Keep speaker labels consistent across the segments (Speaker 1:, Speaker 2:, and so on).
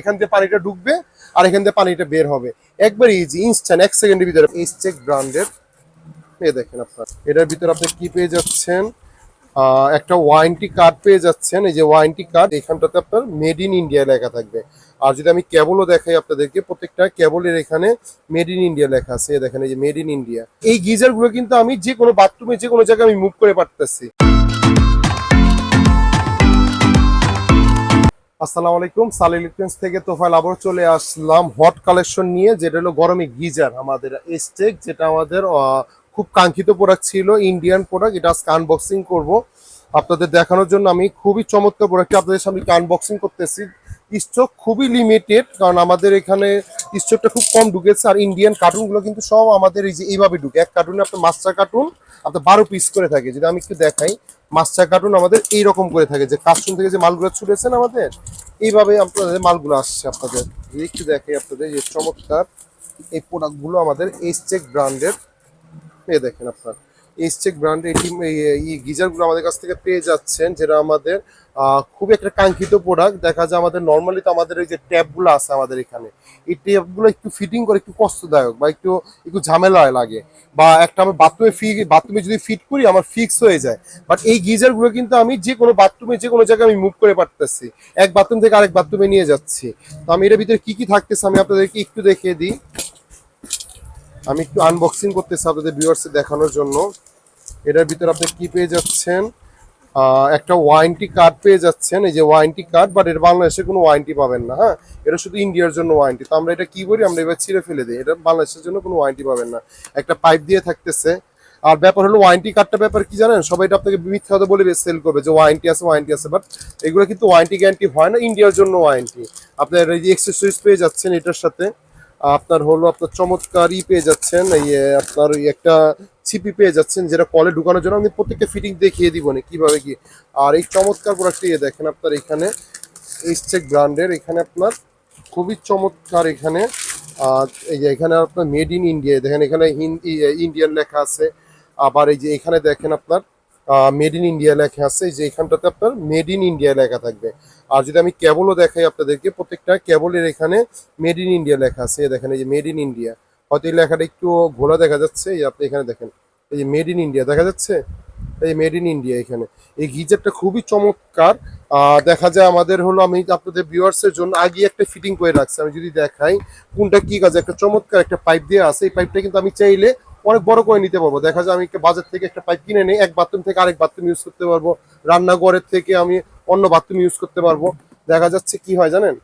Speaker 1: এখান থেকে পানিটা ঢুকবে আর এখান থেকে পানিটা বের হবে। একবার ইজি ইনস্ট্যান্ট এক সেকেন্ডের ভিতরে চেক ব্র্যান্ডের এই দেখেন আপনার। এটার ভিতরে আপনি কি পেয়ে যাচ্ছেন? একটা ওয়ারেন্টি কার্ড পেয়ে যাচ্ছেন। এই যে ওয়ারেন্টি কার্ড এখানটাতে আপনার মেড ইন ইন্ডিয়া লেখা থাকবে। আর যদি আমি কেবলও দেখাই আপনাদেরকে, প্রত্যেকটা কেবলের এখানে মেড ইন ইন্ডিয়া লেখা আছে। দেখেন, এই যে মেড ইন ইন্ডিয়া এই গিজারগুলো কিন্তু আমি যে কোনো বাথরুমে যে কোনো জায়গায় আমি মুভ করে পারতেছি। আসসালামু আলাইকুম সাল ইলেকট্রনিক্স থেকে তোফাইল আবার চলে আসলাম। হট কালেকশন নিয়ে, যেটা হলো গরমে গিজার, আমাদের এস্টেক যেটা আমাদের খুব কাঙ্ক্ষিত প্রোডাক্ট ছিল ইন্ডিয়ান প্রোডাক্ট এটা আজকে আনবক্সিং করব। আপনাদের দেখানোর জন্য আমি খুবই চমৎকার প্রোডাক্ট আপনাদের সামনে আনবক্সিং করতেছি। স্টক খুবই লিমিটেড কারণ আমাদের এখানে স্টকটা খুব কম ঢুকেছে, আর ইন্ডিয়ান কার্টুনগুলো কিন্তু সব আমাদের এই যে এইভাবে ঢুকে। এক কার্টুনে আপনার মাস্টার কার্টুন আপনার বারো পিস করে থাকে। যদি আমি একটু দেখাই মাস্টার কার্টুন আমাদের এইরকম করে থাকে যে কাস্টম থেকে যে মালগুলো ছুটেছেন আমাদের, এইভাবে আপনাদের মালগুলো আসছে আপনাদের। একটু দেখে আপনাদের যে চমৎকার এই প্রোডাক্টগুলো আমাদের এইচচেক ব্র্যান্ডের পেয়ে দেখেন আপনার। ব্র্যান্ডের এটি এই গিজারগুলো আমাদের কাছ থেকে পেয়ে যাচ্ছেন, যেটা আমাদের খুবই একটা কাঙ্ক্ষিত প্রোডাক্ট দেখা যায় আমাদের নর্মালি তো আমাদের এই যে ট্যাপগুলো আছে আমাদের এখানে। এই ট্যাপগুলো একটু ফিটিং করে, একটু কষ্টদায়ক বা একটু একটু ঝামেলা লাগে। বা একটা আমি বাথরুমে ফি বাথরুমে যদি ফিট করি, আমার ফিক্স হয়ে যায়। বাট এই গিজারগুলো কিন্তু আমি যে কোনো বাথরুমে যে কোনো জায়গায় আমি মুভ করে পারতেছি। এক বাথরুম থেকে আরেক বাথরুমে নিয়ে যাচ্ছি। তো আমি এটার ভিতরে কি কি থাকতেছে আমি আপনাদেরকে একটু দেখিয়ে দিই। আমি একটু আনবক্সিং করতেছি আপনাদের ভিউয়ার্সে দেখানোর জন্য। এটার ভিতরে আপনি কি পেয়ে যাচ্ছেন? একটা ওয়ারেন্টি কার্ড পেয়ে যাচ্ছেন। এই যে ওয়ারেন্টি কার্ড বাট এর বাংলাদেশে কোনো ওয়ারেন্টি পাবেন না হ্যাঁ? এটা শুধু ইন্ডিয়ার জন্য ওয়ারেন্টি তো আমরা এটা কি করি আমরা এবার ছিঁড়ে ফেলে দিই। এটা বাংলাদেশের জন্য কোনো ওয়ারেন্টি পাবেন না। একটা পাইপ দিয়ে থাকতেছে। আর ব্যাপার হলো ওয়ারেন্টি কার্ডটা ব্যাপার কি জানেন? সবাই এটা আপনাকে মিথ্যা কথা বলে সেল করবে যে ওয়ারেন্টি আছে ওয়ারেন্টি আছে বাট এগুলো কিন্তু ওয়ারেন্টি গ্যারান্টি হয় না। ইন্ডিয়ার জন্য ওয়ারেন্টি আপনার এই যে এক্সেসরিজ পেয়ে যাচ্ছেন এটার সাথে। আপনার হলো আপনার চমৎকারই পেয়ে যাচ্ছেন, এই আপনার একটা ছিপি পেয়ে যাচ্ছেন যেটা কলে ঢুকানোর জন্য। আমি প্রত্যেকটা ফিটিং দেখিয়ে দিব না কীভাবে কি। আর এই চমৎকার প্রোডাক্টটি দেখেন আপনার এখানে এইচচেক ব্র্যান্ডের এখানে আপনার খুবই চমৎকার এখানে। আর এই যে এখানে আপনার মেড ইন ইন্ডিয়া দেখেন এখানে হিন্দি ইন্ডিয়ান লেখা আছে। আবার এই যে এখানে দেখেন আপনার মেড ইন ইন্ডিয়া লেখা আছে। যে এখানটাতে আপনার মেড ইন ইন্ডিয়া লেখা থাকবে। আর যদি আমি কেবলও দেখাই আপনাদেরকে, প্রত্যেকটা কেবলের এখানে মেড ইন ইন্ডিয়া লেখা আছে। দেখেন, এই যে মেড ইন ইন্ডিয়া হয়তো এই লেখাটা একটু ঘোলা দেখা যাচ্ছে, এই আপনি এখানে দেখেন। এই যে মেড ইন ইন্ডিয়া দেখা যাচ্ছে? এই মেড ইন ইন্ডিয়া এখানে। এই গিজারটা খুবই চমৎকার। দেখা যায় আমাদের হলো, আমি আপনাদের ভিউয়ার্সের জন্য আগে একটা ফিটিং করে রাখছি। আমি যদি দেখাই, কোনটা কি কাজে একটা চমৎকার একটা পাইপ দিয়ে আছে। এই পাইপটা কিন্তু আমি চাইলে অনেক বড় করে নিতে পারব। দেখা যায় আমি বাজার থেকে একটা পাইপ কিনে নিই এক বাথরুম থেকে আরেক বাথরুম ইউজ করতে পারব। রান্নাঘরের থেকে আমি অন্য বাথরুম ইউজ করতে পারব। দেখা যাচ্ছে কি হয় জানেন?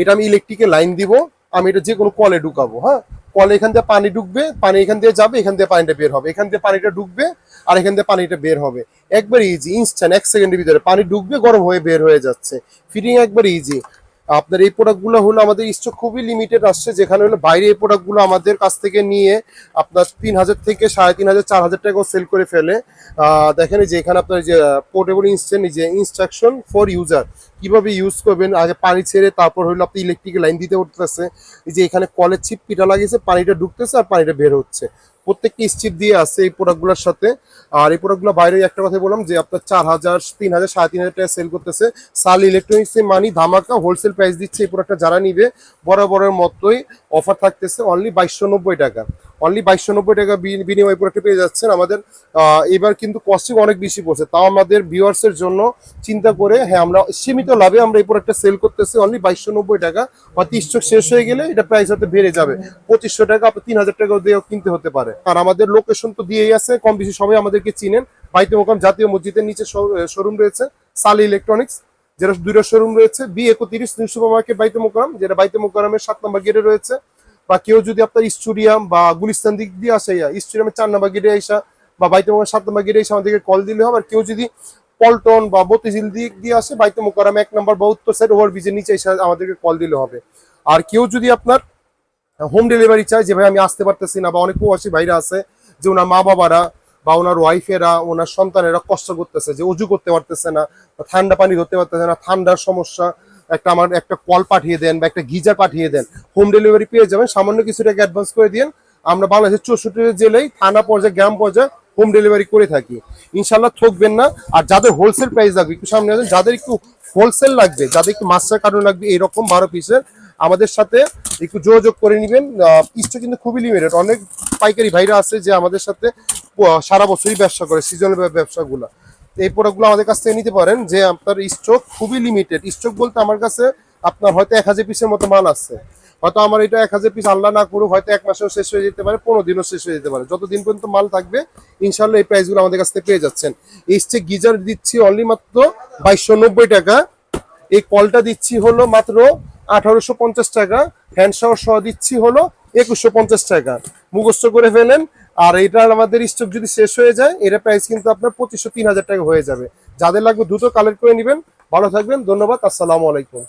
Speaker 1: এটা আমি ইলেকট্রিকের লাইন দিব, আমি এটা যে কোনো কলে ঢুকাবো হ্যাঁ? কলে এখান দিয়ে পানি ঢুকবে, পানি এখান দিয়ে যাবে, এখান থেকে পানিটা বের হবে। এখান দিয়ে পানিটা ঢুকবে আর এখান দিয়ে পানিটা বের হবে। একবার ইজি ইনস্ট্যান্ট এক সেকেন্ডের ভিতরে পানি ঢুকবে, গরম হয়ে বের হয়ে যাচ্ছে। ফিটিং একবার ইজি আপনার এই প্রোডাক্টগুলো হলো আমাদের স্টক খুবই লিমিটেড আসছে, যেখানে হলো বাইরে এই প্রোডাক্টগুলো আমাদের কাছ থেকে নিয়ে আপনার তিন হাজার থেকে সাড়ে তিন হাজার চার হাজার টাকাও সেল করে ফেলে। দেখেন যে এখানে আপনার যে পোর্টেবল ইনস্ট্যান্ট যে ইনস্ট্রাকশন ফর ইউজার কীভাবে ইউজ করবেন, আগে পানি ছেড়ে তারপর হলো আপনি ইলেকট্রিক লাইন দিতে উঠতেছে যে এখানে কলের চিপ পিটা লাগিয়েছে, পানিটা ঢুকতেছে আর পানিটা বের হচ্ছে। প্রত্যেকটি স্টিপ দিয়ে আছে এই প্রোডাক্টগুলোর সাথে। আর এই প্রোডাক্টগুলো বাইরে একটা কথা বললাম যে, আপনার চার হাজার, তিন হাজার, সাড়ে তিন হাজার সেল করতেছে। সাল ইলেকট্রনিক্স মানি ধামাকা হোলসেল প্রাইস দিচ্ছে এই প্রোডাক্টটা যারা নিবে। বরাবরের মতোই অফার থাকতেছে অনলি বাইশশো নব্বই টাকা। অনলি বাইশশো নব্বই টাকা বিন- বিনিময় প্রোডাক্টে পেয়ে যাচ্ছেন আমাদের এবার কিন্তু কস্টিং অনেক বেশি পড়ছে। তাও আমাদের ভিউয়ার্সের জন্য চিন্তা করে হ্যাঁ আমরা সীমিত লাভে আমরা এই প্রোডাক্টটা সেল করতেছি অনলি বাইশশো নব্বই টাকা। বা স্টক শেষ হয়ে গেলে এটা প্রাইস হয়তো বেড়ে যাবে। পঁচিশশো টাকা আপনার তিন হাজার টাকা দিয়েও কিনতে হতে পারে। আর আমাদের লোকেশন তো দিয়েই আছে কম বেশি সবাই আমাদেরকে চিনেন। বাইতে মোকাম জাতীয় মসজিদের নিচে শোরুম রয়েছে, সালি ইলেকট্রনিক্স যেটা দুইটা শোরুম রয়েছে বি একত্রিশ নিউ সুপার মার্কেট বাইতে মোকাম যেটা বাইতে মোকামের সাত নম্বর গেটে রয়েছে। বা কেউ যদি আপনার স্টুডিয়াম বা গুলিস্তান দিক দিয়ে আসে স্টুডিয়ামের চার নম্বর গেটে আসা বা বাইতে মোকাম সাত নম্বর গেটে এসে আমাদেরকে কল দিলে হবে। আর কেউ যদি পল্টন বা বতিঝিল দিক দিয়ে আসে, বাইতে মোকারাম এক নম্বর বা উত্তর সাইড ওভার ব্রিজের নিচে এসে আমাদেরকে কল দিলে হবে। আর কেউ যদি আপনার হোম ডেলিভারি চায়, যে ভাই আমি আসতে পারতেছি না, বা অনেক প্রবাসী ভাইরা আছে যে ওনার মা বাবারা বা ওনার ওয়াইফেরা ওনার সন্তানেরা কষ্ট করতেছে যে অজু করতে পারতেছে না ঠান্ডা পানি ধরতে পারতেছে না, ঠান্ডার সমস্যা, একটা আমার, একটা কল পাঠিয়ে দেন বা একটা গিজার পাঠিয়ে দেন হোম ডেলিভারি পেয়ে যাবেন, সামান্য কিছু টাকা অ্যাডভান্স করে দিন আমরা বাংলাদেশের চৌষট্টি জেলায়, থানা পর্যায়ে, গ্রাম পর্যায়ে হোম ডেলিভারি করে থাকি। ইনশাল্লাহ ঠকবেন না। আর যাদের হোলসেল প্রাইস লাগবে, একটু সামনে আসেন, যাদের একটু হোলসেল লাগবে, যাদের একটু মাস্টার কার্টুন লাগবে এরকম বারো পিসের, আমাদের সাথে একটু যোগাযোগ করে নেবেন। পিসটা কিন্তু খুবই লিমিটেড অনেক পাইকারি ভাইরা আছে যে আমাদের সাথে সারা বছরই ব্যবসা করে সিজনাল ব্যবসাগুলো। এই প্রোডাক্টগুলো আমাদের কাছ থেকে নিতে পারেন, যে আপনার স্টক খুবই লিমিটেড স্টক বলতে আমার কাছে আপনার হয়তো এক হাজার পিসের মতো মাল আছে। হয়তো আমার এটা এক হাজার পিস আল্লাহ না করুক, হয়তো এক মাসেও শেষ হয়ে যেতে পারে, পনেরো দিনও শেষ হয়ে যেতে পারে। যতদিন পর্যন্ত মাল থাকবে ইনশাল্লাহ এই প্রাইসগুলো আমাদের কাছ থেকে পেয়ে যাচ্ছেন। এই স্টেক গিজার দিচ্ছি অনলি মাত্র বাইশশো নব্বই টাকা। এই কলটা দিচ্ছি হলো মাত্র আঠারোশো পঞ্চাশ টাকা। হ্যান্ড শাওয়ার সহ দিচ্ছি হলো একুশশো পঞ্চাশ টাকা। মুখস্থ করে ফেলেন আর এটার আমাদের স্টক যদি শেষ হয়ে যায়, এটা প্রাইস কিন্তু আপনার পঁচিশশো, তিন হাজার টাকা হয়ে যাবে। যাদের লাগবে দ্রুত কালেক্ট করে নেবেন। ভালো থাকবেন, ধন্যবাদ, আসসালামু আলাইকুম।